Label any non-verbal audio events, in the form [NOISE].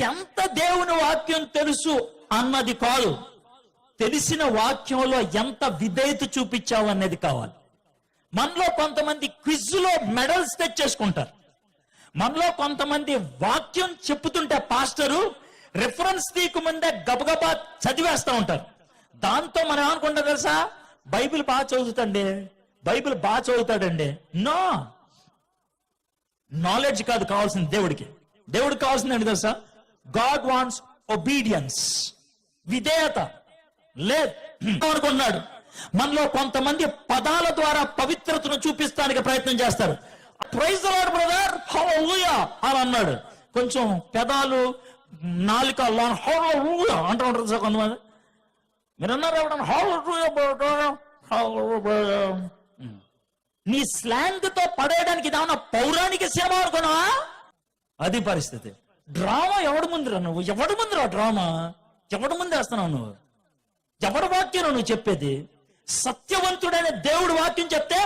ఎంత దేవుని వాక్యం తెలుసు అన్నది కాదు. తెలిసిన వాక్యంలో ఎంత విధేయత చూపించావు అనేది కావాలి. మనలో కొంతమంది క్విజ్లో మెడల్స్ తెచ్చేసుకుంటారు. మనలో కొంతమంది వాక్యం చెప్పుతుంటే పాస్టరు రిఫరెన్స్ తీయకముందే గబగబా చదివేస్తా ఉంటారు. దాంతో మనం ఏమనుకుంటాం తెలుసా? బైబిల్ బాగా చదువుతండి బైబిల్ బాగా చదువుతాడండి. నో! నాలెడ్జ్ కాదు కావాల్సింది దేవుడికి. దేవుడికి కావాల్సింది తెలుసా? గాడ్ వాన్స్ ఒబీడియన్స్ విధేయత. లేదు. [CLEARS THROAT] అనుకున్నాడు మనలో కొంతమంది పదాల ద్వారా పవిత్రతను చూపిస్తానికి ప్రయత్నం చేస్తారు. ప్రైజ్ లాడ్ బ్రదర్ హల్లెలూయా అని అన్నాడు. కొంచెం పెదాలు నాలుక హల్లెలూయా అంటూ ఉంటారు సార్ కొంతమంది. మీరు అన్నారు ఎవడన్నా హల్లెలూయా నీ స్లాంగ్తో పడేయడానికి ఏమన్నా పౌరాణిక సేవ అనుకున్నావా? అది పరిస్థితి. డ్రామా ఎవడు ముందురా నువ్వు? ఎవడు ముందురా డ్రామా? ఎవడు ముందు వేస్తున్నావు నువ్వు? ఎవడు వాక్యం నువ్వు చెప్పేది? సత్యవంతుడైన దేవుడు వాక్యం చెప్తే